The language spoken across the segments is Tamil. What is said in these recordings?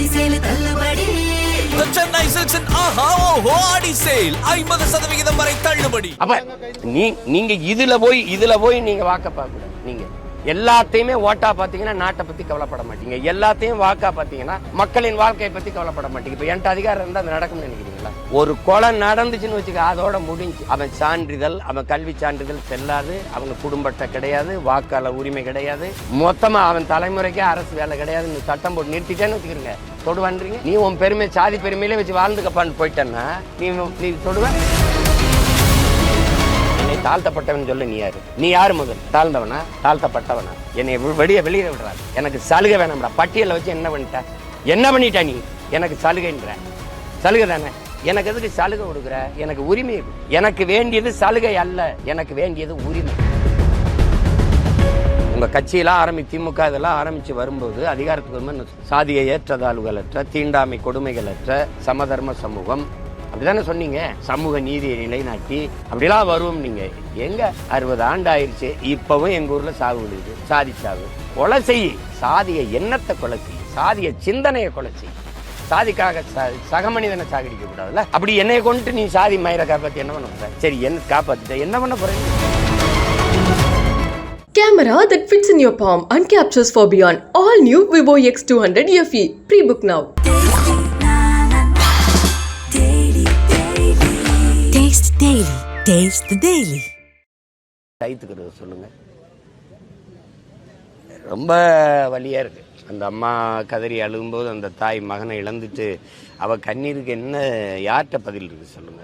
ஆடி சேலு தள்ளுபடி. ஐம்பது சதவிகிதம் வரை தள்ளுபடி. அப்ப நீ நீங்க இதுல போய் இதுல போய் நீங்க வாக்க பார்க்க நீங்க எல்லாத்தையுமே ஓட்டா பாத்தீங்கன்னா நாட்டை பத்தி கவலைப்பட மாட்டீங்க. எல்லாத்தையும் வாக்கா பாத்தீங்கன்னா மக்களின் வாழ்க்கையை பத்தி கவலைப்பட மாட்டீங்க. இப்ப என்கிட்ட அதிகாரம் இருந்தா அது நடக்கும்னு நினைக்கிறீங்களா? ஒரு கொலை நடந்துச்சுன்னு வச்சுக்க அதோட முடிஞ்சு. அவன் சான்றிதழ் அவன் கல்வி சான்றிதழ் செல்லாது அவங்க குடும்பத்தை கிடையாது வாக்காளர் உரிமை கிடையாது. மொத்தமா அவன் தலைமுறைக்கே அரசு வேலை கிடையாதுன்னு சட்டம் போட்டு நிறுத்திட்டேன்னு வச்சுக்கிறீங்க. தொடுவான்றீங்க? நீ உன் பெருமை சாதி பெருமையிலே வச்சு வாழ்ந்துக்கப்பான்னு போயிட்டேன்னா நீ நீ தொடுவேன் தாழ்த்தப்பட்டவன் சொல்ல நீ யாரு? நீ யாரு முதல்? தாழ்ந்தவனா? தாழ்த்தப்பட்டவனா? என்னை வெளியே வெளியே விடுறாரு. எனக்கு சலுகை வேணாம்டா. பட்டியலை வச்சு என்ன பண்ணிட்ட? என்ன பண்ணிட்ட நீ? எனக்கு சலுகைன்ற. சலுகை தானே? எனக்கு எதுக்கு சலுகை கொடுக்குற? எனக்கு உரிமை எனக்கு வேண்டியது சலுகை அல்ல. எனக்கு வேண்டியது உரிமை. உங்கள் கட்சியெல்லாம் ஆரம்பி திமுக இதெல்லாம் ஆரம்பிச்சு வரும்போது அதிகாரத்துக்கு வரும்போது சாதிய ஏற்றதாழ்வுகளற்ற தீண்டாமை கொடுமைகளற்ற சமதர்ம சமூகம் அப்படிதானே சொன்னீங்க? சமூக நீதியை நிலைநாட்டி அப்படிலாம் வருவோம் நீங்க. எங்க? அறுபது ஆண்டு ஆயிடுச்சு. இப்பவும் எங்க ஊர்ல சாவு விழுது சாதி சாவு. கொலை செய். சாதிய எண்ணத்தை கொலை செய். சாதிய சிந்தனையை கொலை செய். சாதிக்காக சக மனிதனை சாகடிக்க கூடாதுல்ல? அப்படி என்னைய கொண்டு நீ சாதி மயிரை காப்பாத்தி என்ன பண்ண போற? சரி என்ன காப்பாத்திட்ட. என்ன பண்ண போறீங்க Camera that fits in your palm and captures for beyond. All new Vivo X200 FE. Pre-book now. Daily taste the daily தைத்துக்கிறது சொல்லுங்க. ரொம்ப வலியா இருக்கு. அந்த அம்மா கதறி அழுகும்போது அந்த தாய் மகனை இழந்துட்டு அவ கண்ணீருக்கு என்ன யார்கிட்ட பதில் இருக்கு சொல்லுங்க.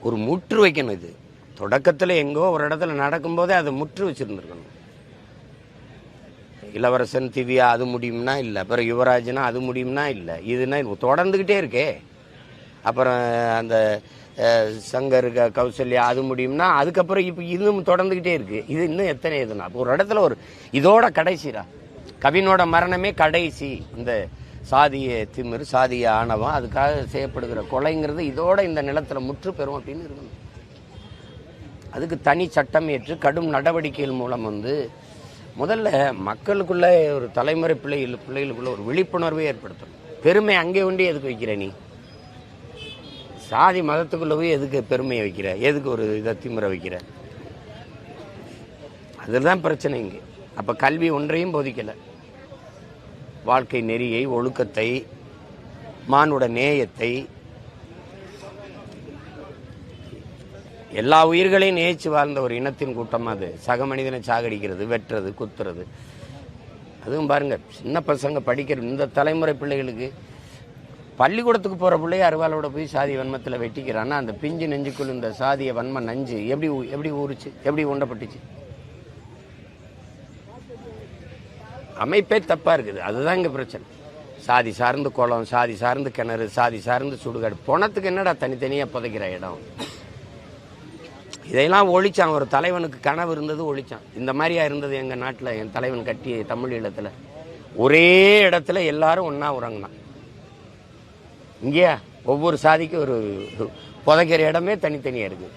ஒரு முற்று வைக்கணும் இது. தொடக்கத்துல எங்கோ ஒரு இடத்துல நடக்கும்போதே அதை முற்று வச்சிருந்துருக்கணும். இளவரசன் திவ்யா அது முடியும்னா இல்லை. அப்புறம் யுவராஜ்னா அது முடியும்னா இல்லை. இதுனா தொடர்ந்துக்கிட்டே இருக்கே. அப்புறம் அந்த சங்கர் கௌசல்யா அது முடியும்னா அதுக்கப்புறம் இப்போ இதுவும் தொடர்ந்துக்கிட்டே இருக்கு. இது இன்னும் எத்தனை இதுனா ஒரு இடத்துல ஒரு இதோட கடைசிடா. கவினோட மரணமே கடைசி. இந்த சாதிய திமிர் சாதிய ஆணவம் அதுக்காக செய்யப்படுகிற கொலைங்கிறது இதோட இந்த நிலத்தில் முற்று பெறும் அப்படின்னு இருக்கணும். அதுக்கு தனி சட்டம் ஏற்று கடும் நடவடிக்கைகள் மூலம் வந்து முதல்ல மக்களுக்குள்ள ஒரு தலைமுறை பிள்ளைகள் பிள்ளைகளுக்குள்ள ஒரு விழிப்புணர்வை ஏற்படுத்தணும். பெருமை அங்கே உண்டி எதுக்கு வைக்கிற நீ? சாதி மதத்துக்குள்ள போய் எதுக்கு பெருமையை வைக்கிற? எதுக்கு ஒரு இதை திமுறை வைக்கிற? அதில் தான் பிரச்சனை இங்கே. அப்போ கல்வி ஒன்றையும் போதிக்கலை. வாழ்க்கை நெறியை ஒழுக்கத்தை மானுட நேயத்தை எல்லா உயிர்களையும் நேசிச்சு வாழ்ந்த ஒரு இனத்தின் கூட்டம் அது. சக மனிதனை சாகடிக்கிறது வெட்டுறது குத்துறது. அதுவும் பாருங்க சின்ன பசங்க படிக்கிற இந்த தலைமுறை பிள்ளைகளுக்கு பள்ளிக்கூடத்துக்கு போகிற பிள்ளைய அருவாளோட போய் சாதி வன்மத்தில் வெட்டிக்கிறான்னா அந்த பிஞ்சு நெஞ்சுக்குள் இந்த சாதிய வன்ம நஞ்சு எப்படி எப்படி ஊறுச்சு? எப்படி உண்டப்பட்டுச்சு அமைப்பே தப்பாக இருக்குது. அதுதான் இங்கே பிரச்சனை. சாதி சார்ந்து குளம் சாதி சார்ந்து கிணறு சாதி சார்ந்து சுடுகாடு. பணத்துக்கு என்னடா தனித்தனியாக புதைக்கிற இடம்? இதையெல்லாம் ஒழிச்சான். ஒரு தலைவனுக்கு கனவு இருந்தது ஒழிச்சான். இந்த மாதிரியா இருந்தது எங்கள் நாட்டில் என் தலைவன் கட்டிய தமிழ் ஈழத்தில் ஒரே இடத்துல எல்லாரும் ஒன்றா உறங்கினான். இங்கேயா? ஒவ்வொரு சாதிக்கும் ஒரு புதைக்கிற இடமே தனித்தனியாக இருக்குது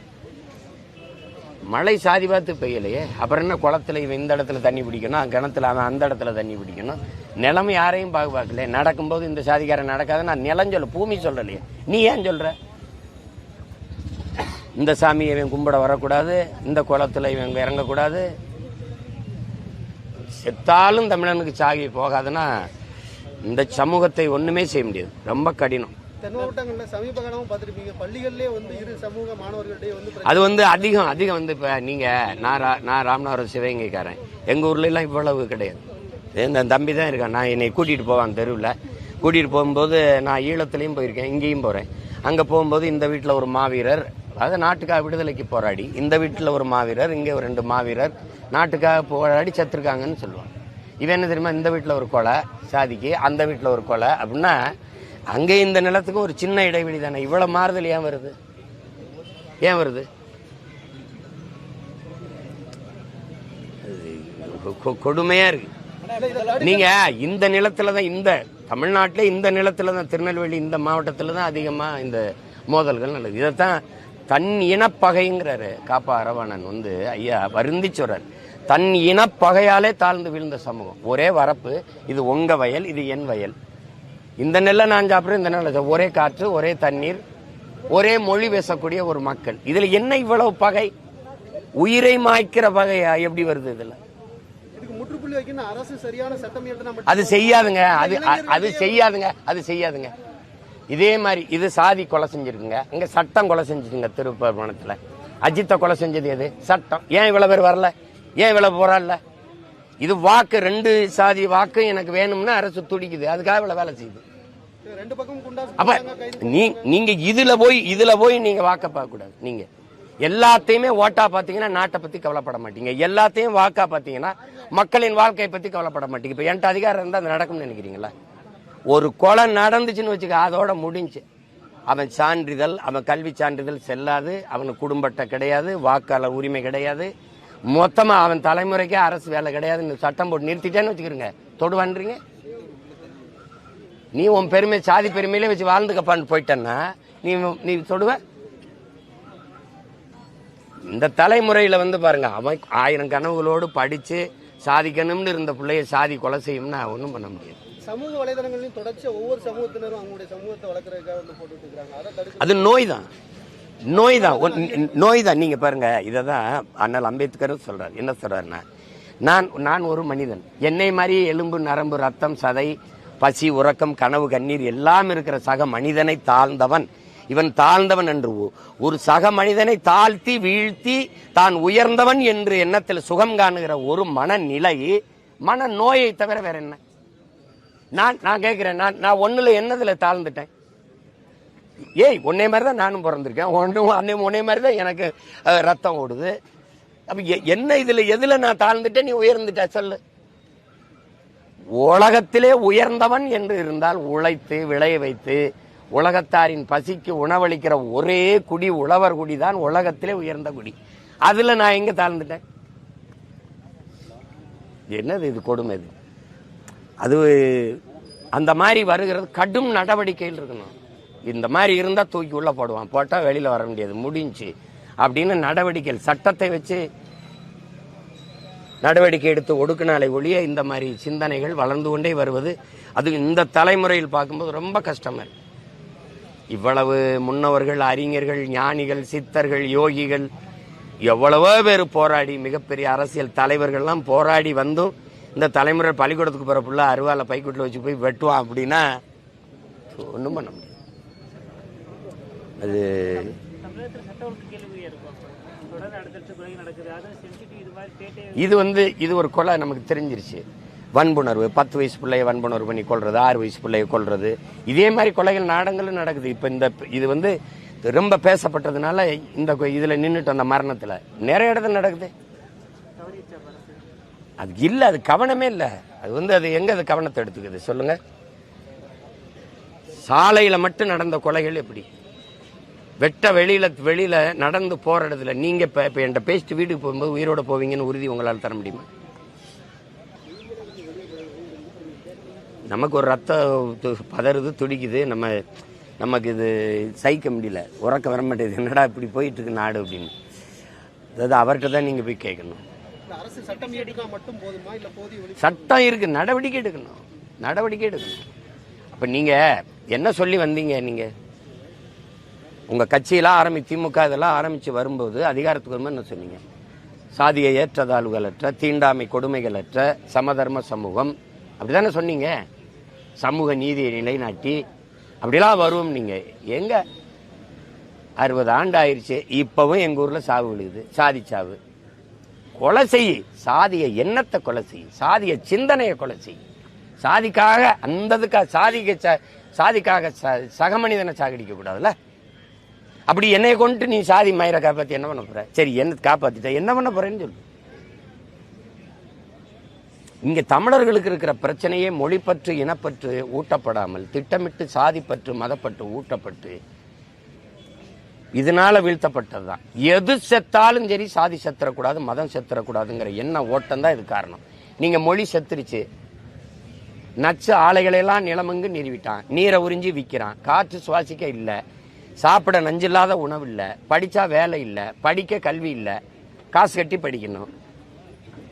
மழை சாதி பார்த்து பெய்யலையே. அப்புறம் என்ன குளத்துல இவன் இந்த இடத்துல தண்ணி பிடிக்கணும்? கிணத்துல அவன் அந்த இடத்துல தண்ணி பிடிக்கணும்? நிலம் யாரையும் பார்க்க பார்க்கல. நடக்கும்போது இந்த சாதிக்காரன் நடக்காத நான் நிலம் சொல்ல பூமி சொல்லலையே. நீ ஏன் சொல்கிற இந்த சாமியை இவன் கும்பிட வரக்கூடாது. இந்த குளத்துல இவன் இறங்கக்கூடாது. செத்தாலும் தமிழனுக்கு சாகி போகாதுன்னா இந்த சமூகத்தை ஒண்ணுமே செய்ய முடியாது. ரொம்ப கடினம். அது வந்து அதிகம் அதிகம் வந்து இப்போ நீங்கள் நான் நான் ராமநாதபுரம் சிவகங்கைக்காரன். எங்கள் ஊர்ல எல்லாம் இவ்வளவு கிடையாது. இந்த தம்பி தான் இருக்கான். நான் என்னை கூட்டிகிட்டு போவான் தெருவில். கூட்டிகிட்டு போகும்போது நான் ஈழத்துலேயும் போயிருக்கேன் இங்கேயும் போகிறேன் அங்கே போகும்போது இந்த வீட்டில் ஒரு மாவீரர் அதாவது நாட்டுக்காக விடுதலைக்கு போராடி இந்த வீட்டில் ஒரு மாவீரர் இங்கே ஒரு ரெண்டு மாவீரர் நாட்டுக்காக போராடி செத்துருக்காங்கன்னு சொல்லுவான் இவன் என்ன தெரியுமா இந்த வீட்டில் ஒரு கொலை சாதிக்கு அந்த வீட்டில் ஒரு கொலை அப்படின்னா அங்கே இந்த நிலத்துக்கு ஒரு சின்ன இடைவெளி தானே. இவ்வளோ மாறுதல் ஏன் வருது? ஏன் வருது? கொ- இருக்கு. நீங்க இந்த நிலத்துல தான் இந்த தமிழ்நாட்டிலே இந்த நிலத்துல தான் திருநெல்வேலி இந்த மாவட்டத்தில் தான் அதிகமாக இந்த மோதல்கள் நல்லது இதைத்தான் தன் இனப்பகைங்கிறாரு. காப்பா அரவாணன் வந்து ஐயா வருந்தி சொல்றாரு. தன் இனப்பகையாலே தாழ்ந்து வீழ்ந்த சமூகம். ஒரே வரப்பு இது உங்க வயல் இது என் வயல். இந்த நெல்லை நான் சாப்பிட்றேன் இந்த நெல்லை. ஒரே காற்று ஒரே தண்ணீர் ஒரே மொழி பேசக்கூடிய ஒரு மக்கள். இதுல என்ன இவ்வளவு பகை? உயிரை மாய்க்கிற பகையா? எப்படி வருது இதுல? அது செய்யாதுங்க. அது அது செய்யாதுங்க. அது செய்யாதுங்க. இதே மாதிரி இது சாதி கொலை செஞ்சிருக்குங்க. இங்க சட்டம் கொலை செஞ்சுருங்க திருப்பரங்குன்றத்துல. அஜித்தை கொலை செஞ்சது எது? சட்டம். ஏன் இவ்வளவு பேர் வரல? ஏன் இவ்வளவு போராடல? இது வாக்கு ரெண்டு சாதி வாக்கு எனக்கு வேணும்னு அரசு துடிக்குது. அதுக்காக இவ்வளவு வேலை செய்யுது. அப்ப நீ நீங்க இதுல போய் இதுல போய் நீங்க வாக்க பார்க்க கூடாது நீங்க எல்லாத்தையுமே ஓட்டா பாத்தீங்கன்னா நாட்டை பத்தி கவலைப்பட மாட்டீங்க. எல்லாத்தையும் வாக்கா பாத்தீங்கன்னா மக்களின் வாழ்க்கையை பத்தி கவலைப்பட மாட்டீங்க. இப்ப என்கிட்ட அதிகாரம் இருந்தா அது நடக்கும்னு நினைக்கிறீங்களா? ஒரு கொலை நடந்துச்சுன்னு வச்சுக்க அதோட முடிஞ்சு. அவன் சான்றிதழ் அவன் கல்வி சான்றிதழ் செல்லாது. அவனுக்கு குடும்ப அட்டை கிடையாது. வாக்காளர் உரிமை கிடையாது. மொத்தமா அவன் தலைமுறைக்கே அரசு வேலை கிடையாதுன்னு சட்டம் போட்டு நிறுத்திட்டேன்னு வச்சுக்கிறீங்க. தொடுவான்றீங்க நீ உன் பெருமை சாதி பெருமையிலே வச்சு வாழ்ந்துக்கப்பான்னு போயிட்டன்னா நீ நீ தொடுவ? இந்த தலைமுறையில வந்து பாருங்க அவன் ஆயிரம் கனவுகளோடு படிச்சு சாதிக்கணும்னு இருந்த பிள்ளைய சாதி கொலை செய்யும்னா ஒன்றும் பண்ண முடியாது. சமூக வலைதளங்களையும் தொடர்ச்சியா ஒவ்வொரு சமூகத்தினரும் அவங்களுடைய சமூகத்தை வளர்க்கறதுக்காக வந்து போட்டுட்டு அது நோய் தான் நோய் தான் நோய் தான் நீங்கள் பாருங்கள் இதை தான் அண்ணல் அம்பேத்கரும் சொல்கிறார் என்ன சொல்கிறாருன்னா நான் நான் ஒரு மனிதன். என்னை மாதிரி எலும்பு நரம்பு ரத்தம் சதை பசி உறக்கம் கனவு கண்ணீர் எல்லாம் இருக்கிற சக மனிதனை தாழ்ந்தவன். இவன் தாழ்ந்தவன் என்று ஒரு சக மனிதனை தாழ்த்தி வீழ்த்தி தான் உயர்ந்தவன் என்று எண்ணத்தில் சுகம் காணுகிற ஒரு மனநிலை மன நோயை தவிர வேற என்ன நான் நான் கேட்கிறேன். நான் நான் ஒன்றில் என்னதில் தாழ்ந்துட்டேன்? ஏய் உன்னே மாதிரி தான் நானும் பிறந்திருக்கேன். ஒன்று அன்னை உன்னே மாதிரி தான் எனக்கு ரத்தம் ஓடுது. அப்போ எ- என்ன இதில் எதில் நான் தாழ்ந்துட்டேன் நீ உயர்ந்துட்ட சொல்லு. உலகத்திலே உயர்ந்தவன் என்று இருந்தால் உழைத்து விளைய வைத்து உலகத்தாரின் பசிக்கு உணவளிக்கிற ஒரே குடி உழவர் குடி தான் உலகத்திலே உயர்ந்த குடி. அதில் நான் எங்கே தாழ்ந்துட்டேன்? என்னது இது கொடுமை இது? அது அந்த மாதிரி வருகிறது கடும் நடவடிக்கையில் இருக்கணும். இந்த மாதிரி இருந்தால் தூக்கி உள்ளே போடுவான். போட்டால் வெளியில் வர முடியாது. முடிஞ்சு. அப்படின்னு நடவடிக்கை சட்டத்தை வச்சு நடவடிக்கை எடுத்து ஒடுக்கினாலே ஒழிய இந்த மாதிரி சிந்தனைகள் வளர்ந்து கொண்டே வருவது அது இந்த தலைமுறையில் பார்க்கும்போது ரொம்ப கஷ்டமா இருக்கு. இவ்வளவு முன்னவர்கள் அறிஞர்கள் ஞானிகள் சித்தர்கள் யோகிகள் எவ்வளவோ பேர் போராடி மிகப்பெரிய அரசியல் தலைவர்கள்லாம் போராடி வந்தும் இந்த தலைமுறை பள்ளிக்கூடத்துக்கு போகிற பிள்ளை அருவாலை பைக்குட்டில் வச்சு போய் வெட்டுவான் அப்படின்னா ஒன்றும் பண்ண முடியாது. செஞ்சுட்டு இது வந்து இது ஒரு கொலை நமக்கு தெரிஞ்சிருச்சு. வன்புணர்வு பத்து வயசு பிள்ளைய வன்புணர்வு பண்ணி கொள்றது ஆறு வயசு பிள்ளைய கொள்றது இதே மாதிரி கொலைகள் நாடங்களும் நடக்குது. இப்போ இந்த இது வந்து ரொம்ப பேசப்பட்டதுனால இந்த இதுல நின்றுட்டு அந்த மரணத்துல நிறைய இடத்துல நடக்குது. அது இல்ல அது கவனமே இல்ல. அது வந்து அது எங்க அது கவனத்தை எடுத்துக்குது? சொல்லுங்க. சாலையில மட்டும் நடந்த கொலைகள் எப்படி? வெட்ட வெளியில வெளியில நடந்து போற இடத்துல நீங்க இப்ப இப்ப என்கிட்ட பேசிட்டு வீட்டுக்கு போகும்போது உயிரோட போவீங்கன்னு உறுதி உங்களால் தர முடியுமா? நமக்கு ஒரு ரத்தம் பதறுது துடிக்குது நம்ம நமக்கு இது சகிக்க முடியல. உறக்க வர மாட்டேங்குது. என்னடா இப்படி போயிட்டு இருக்கு நாடு அப்படின்னு. அதாவது அவர்கிட்ட தான் நீங்க போய் கேட்கணும். சட்டம் இயற்றினா மட்டும் போதுமா? இல்ல போதிய ஒளி சட்டம் இருக்கு. நடவடிக்கை எடுக்கணும். நடவடிக்கை எடுக்கணும். அப்ப நீங்க என்ன சொல்லி வந்தீங்க நீங்க? உங்கள் கட்சியெல்லாம் ஆரம்பி திமுக இதெல்லாம் ஆரம்பித்து வரும்போது அதிகாரத்துக்கு வரும்போது என்ன சொன்னீங்க? சாதிய ஏற்றதாழ்வுகளற்ற தீண்டாமை கொடுமைகளற்ற சமதர்ம சமூகம். அப்படி தானே சொன்னீங்க? சமூக நீதியை நிலைநாட்டி அப்படிலாம் வருவோம் நீங்கள் எங்கே? அறுபது ஆண்டு ஆயிடுச்சு இப்போவும் எங்கள் ஊரில் சாவு விழுகுது. சாதி சாவு. கொலை செய். சாதிய எண்ணத்தை கொலை செய்? சாதிய சிந்தனையை கொலை செய். சாதிக்காக அந்ததுக்காக சாதிக்க சாதிக்காக ச- சக மனிதனை சாகடிக்க கூடாதுல்ல அப்படி என்னைய கொண்டு நீ சாதி மயிரை காப்பாத்தி என்ன பண்ண போற? சரி என்ன காப்பாத்திட்ட? என்ன பண்ண போறேன்னு சொல்லு. இங்க தமிழர்களுக்கு இருக்கிற பிரச்சனையே மொழிப்பற்று இனப்பற்று ஊட்டப்படாமல் திட்டமிட்டு சாதிப்பற்று மதப்பற்று ஊட்டப்பட்டு இதனால வீழ்த்தப்பட்டதுதான். எது செத்தாலும் சரி சாதி செத்துறக்கூடாது மதம் செத்துறக்கூடாதுங்கிற என்ன ஓட்டம் தான் இது காரணம். நீங்க மொழி செத்துருச்சு. நச்சு ஆலைகளெல்லாம் நிலமங்கு நிறுவிட்டான். நீரை உறிஞ்சி விற்கிறான் காற்று சுவாசிக்க இல்லை. சாப்பிட நஞ்சில்லாத உணவு இல்லை படிச்சா வேலை இல்லை படிக்க கல்வி இல்லை காசு கட்டி படிக்கணும்.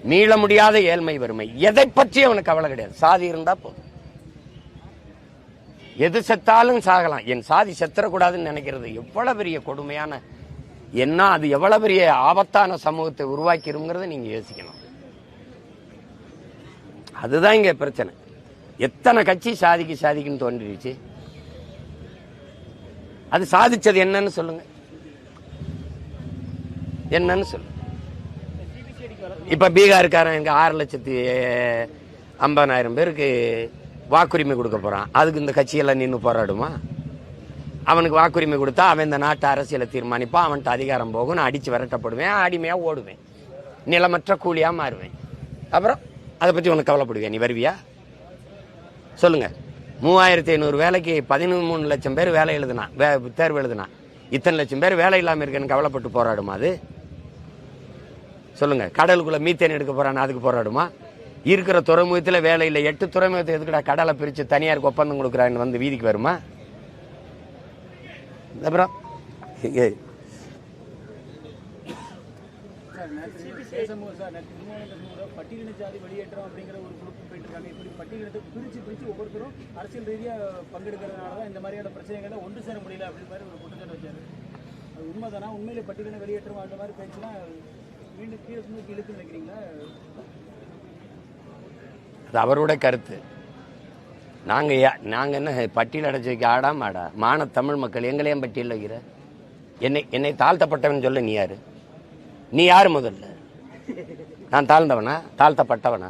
மீள முடியாத ஏழ்மை வறுமை. எதை பற்றி அவனுக்கு கவலை கிடையாது. சாதி இருந்தா போதும். எது செத்தாலும் சாகலாம். என் சாதி செத்துறக்கூடாதுன்னு நினைக்கிறது எவ்வளவு பெரிய கொடுமையான என்ன அது எவ்வளவு பெரிய ஆபத்தான சமூகத்தை உருவாக்கிருங்கிறத நீங்க யோசிக்கணும். அதுதான் இங்க பிரச்சனை. எத்தனை கட்சி சாதிக்கு சாதிக்குன்னு தோன்றிடுச்சு? அது சாதிச்சது என்னன்னு சொல்லுங்க. என்னன்னு சொல்லுங்க. இப்ப பீகாருக்காரன் இங்க ஆறு லட்சத்தி ஐம்பதாயிரம் பேருக்கு வாக்குரிமை கொடுக்க போறான். அதுக்கு இந்த கட்சியெல்லாம் நின்று போராடுமா? அவனுக்கு வாக்குரிமை கொடுத்தா அவன் இந்த நாட்டு அரசியலை தீர்மானிப்பான். அவன்கிட்ட அதிகாரம் போகும் நான் அடிச்சு விரட்டப்படுவேன் அடிமையா ஓடுவேன். நிலமற்ற கூலியா மாறுவேன். அப்புறம் அதை பத்தி உனக்கு கவலைப்படுவேன் நீ வருவியா? சொல்லுங்க. மூவாயிரத்தி ஐநூறு வேலைக்கு பதிமூணு லட்சம் பேர் வேலை எழுதுனான் வே- தேர்வு எழுதுனா. இத்தனை லட்சம் பேர் வேலை இல்லாமல் இருக்கேன்னு கவலைப்பட்டு போராடுமா அது? சொல்லுங்கள் கடலுக்குள்ளே மீத்தேன் எடுக்க போகிறான்னு அதுக்கு போராடுமா? இருக்கிற துறைமுகத்தில் வேலை இல்லை. எட்டு துறைமுகத்தை எதுக்குடா கடலை பிரித்து தனியாருக்கு ஒப்பந்தம் கொடுக்குறான்னு வந்து வீதிக்கு வருமா? அப்புறம் பட்டியலின ஜாதி வெளியேற்றம் அப்படிங்கிற ஒரு இருக்காங்க இப்படி பட்டியலிட்டு பிரித்து பிரித்து ஒவ்வொருத்தரும் அரசியல் ரீதியாக பங்கெடுக்கிறதுனால தான் இந்த மாதிரியான பிரச்சனைகளை ஒன்று சேர முடியல அப்படி மாதிரி ஒரு குற்றச்சாட்டு வச்சார். அது உண்மைதானா? உண்மையிலே பட்டியலின வெளியேற்றம் அந்த மாதிரி பேச்சுலாம் மீண்டும் கீழே நோக்கி இழுத்து நினைக்கிறீங்களா அது அவரோட கருத்து. நாங்கள் நாங்கள் என்ன பட்டியல் அடைச்சி வைக்க ஆடா மாடா? மான தமிழ் மக்கள் எங்களையும் பட்டியல் வைக்கிற? என்னை என்னை தாழ்த்தப்பட்டவன் சொல்ல நீ யார்? நீ யார் முதல்ல? நான் தாழ்ந்தவனா? தாழ்த்தப்பட்டவனா?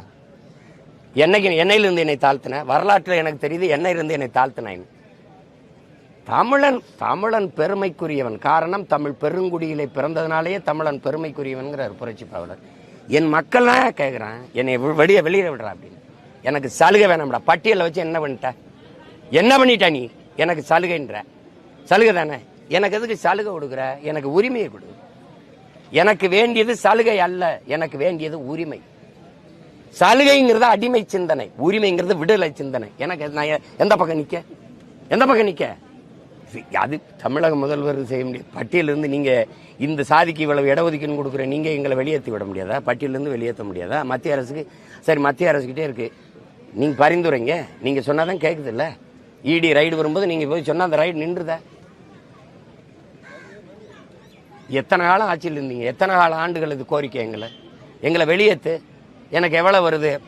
என்னைக்கு என்னையிலிருந்து என்னை தாழ்த்தின? வரலாற்றில் எனக்கு தெரியுது என்னையிலிருந்து என்னை தாழ்த்தினேன் தமிழன் தமிழன் பெருமைக்குரியவன். காரணம் தமிழ் பெருங்குடியிலே பிறந்ததுனாலேயே தமிழன் பெருமைக்குரியவன்கிறார் புரட்சி பாவலர். என் மக்கள்லாம் கேட்குறான் என்னை வி- வெளியே வெளியே விடுறா அப்படின்னு. எனக்கு சலுகை வேணாம்டா. பட்டியலில் வச்சு என்ன பண்ணிட்ட? என்ன பண்ணிட்ட நீ? எனக்கு சலுகைன்ற. சலுகை தானே? எனக்கு எதுக்கு சலுகை கொடுக்குற? எனக்கு உரிமையை கொடு. எனக்கு வேண்டியது சலுகை அல்ல. எனக்கு வேண்டியது உரிமை. சலுகைங்கிறது அடிமை சிந்தனை உரிமைங்கிறது விடுதலை சிந்தனை. எனக்கு நான் எந்த பக்கம் நிக்க? எந்த பக்கம் நிக்க? அது தமிழக முதல்வர் செய்ய முடியும் பட்டியலிருந்து நீங்க இந்த சாதிக்கு இவ்வளவு இடஒதுக்கீடு கொடுக்குற நீங்க எங்களை வெளியேற்றி விட முடியாதா? பட்டியலிருந்து வெளியேற்ற முடியாதா? மத்திய அரசுக்கு சரி மத்திய அரசுக்கிட்டே இருக்கு. நீங்க பரிந்துரைங்க. நீங்க சொன்னாதான் கேட்குது இல்ல இடி ரைடு வரும்போது நீங்க போய் சொன்னா அந்த ரைடு நின்றுதா? எத்தனை காலம் ஆட்சியில் இருந்தீங்க? எத்தனை கால ஆண்டுகள் இது கோரிக்கை எங்களை? எங்களை வெளியேற்று எனக்கு எவ்வளோ வருது?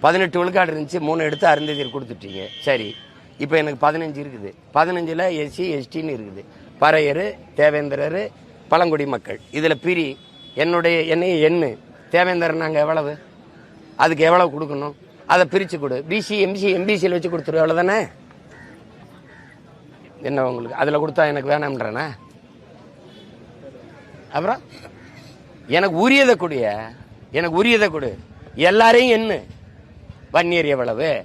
பதினெட்டு விழுக்காடு இருந்துச்சு மூணு எடுத்து அருந்ததியர் கொடுத்துட்டீங்க. சரி இப்போ எனக்கு பதினஞ்சு இருக்குது. பதினஞ்சில் எஸ்சி எஸ்டின்னு இருக்குது. பறையர் தேவேந்திரர் பழங்குடி மக்கள். இதில் பிரி என்னுடைய என்னைய எண்ணு. தேவேந்திரன் நாங்கள் எவ்வளவு? அதுக்கு எவ்வளவு கொடுக்கணும்? அதை பிரித்து கொடு. பிசி எம்சி எம்பிசியில் வச்சு கொடுத்துரு அவ்வளோதானே என்ன உங்களுக்கு? அதில் கொடுத்தா எனக்கு வேணாம்ன்றேனா? அப்புறம்? எனக்கு உரியதை கொடிய எனக்கு உரியதை கொடு. எல்லாரையும் என்ன வன்னியர் எவ்வளவு?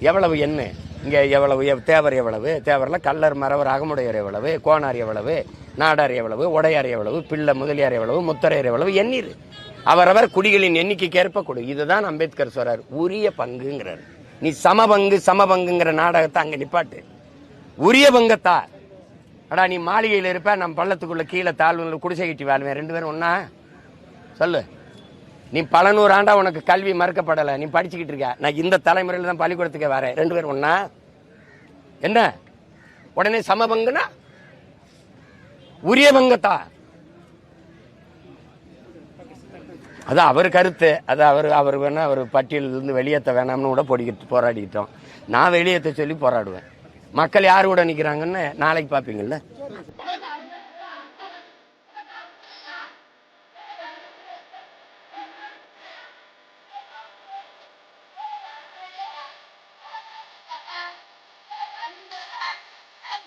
எவ்வளவு என்ன இங்கே எவ்வளவு? தேவர் எவ்வளவு? தேவரில் கல்லர் மறவர் அகமுடையர் எவ்வளவு? கோனார் எவ்வளவு? நாடார் எவ்வளவு? உடையார் எவ்வளவு? பிள்ளை முதலியார் எவ்வளவு? முத்தரையர் எவ்வளவு? எண்ணீர். அவரவர் குடிகளின் எண்ணிக்கைக்கு ஏற்ப கொடு. இதுதான் அம்பேத்கர் சொல்றார். உரிய பங்குங்கிறார். நீ சமபங்கு சமபங்குங்கிற நாடகத்தை அங்கே நிப்பாட்டு. உரிய பங்கத்தா. அடா நீ மாளிகையில் இருப்ப நம்ம பள்ளத்துக்குள்ள கீழே தாழ்வுல குடிசை கட்டி வாழ்வேன். ரெண்டு பேரும் ஒன்னா? சொல்லு. நீ பல நூறு ஆண்டா உனக்கு கல்வி மறுக்கப்படலை. நீ படிச்சுக்கிட்டு இருக்க. நான் இந்த தலைமுறையில் தான் பள்ளிக்கூடத்துக்கு வரேன். ரெண்டு பேரும் ஒன்னா என்ன? உடனே சமபங்குனா? உரிய பங்கத்தா? அது அவர் கருத்து. அது அவர் அவர் வேணா அவர் பட்டியலிருந்து வெளியேற்ற வேணாம்னு கூட பொடிக்கிட்டு போராடிக்கிட்டோம். நான் வெளியேற்ற சொல்லி போராடுவேன். மக்கள் யார் கூட நிற்கிறாங்கன்னு நாளைக்கு பார்ப்பீங்கள்ல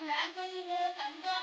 là anh có yêu tặng con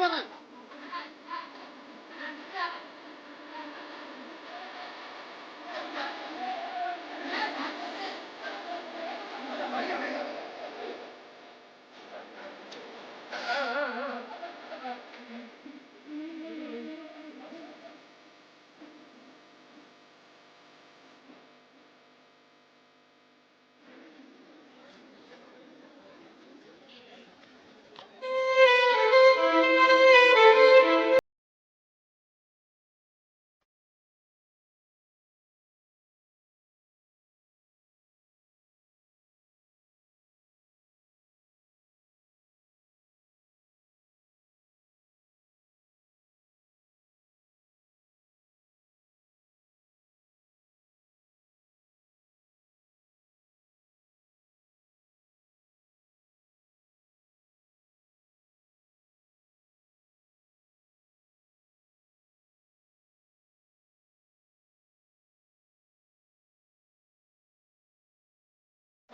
bana.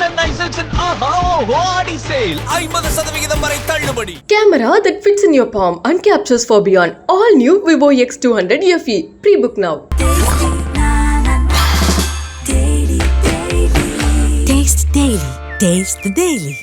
Chennai சில்க்ஸின் ஆஹா ஓஹோ ஆடி சேல் ஐம்பது சதவிகிதம் வரை தள்ளுபடி Camera that fits in your palm and captures for beyond. All new Vivo X200 FE. Pre-book now. Taste Daily. Taste the Daily.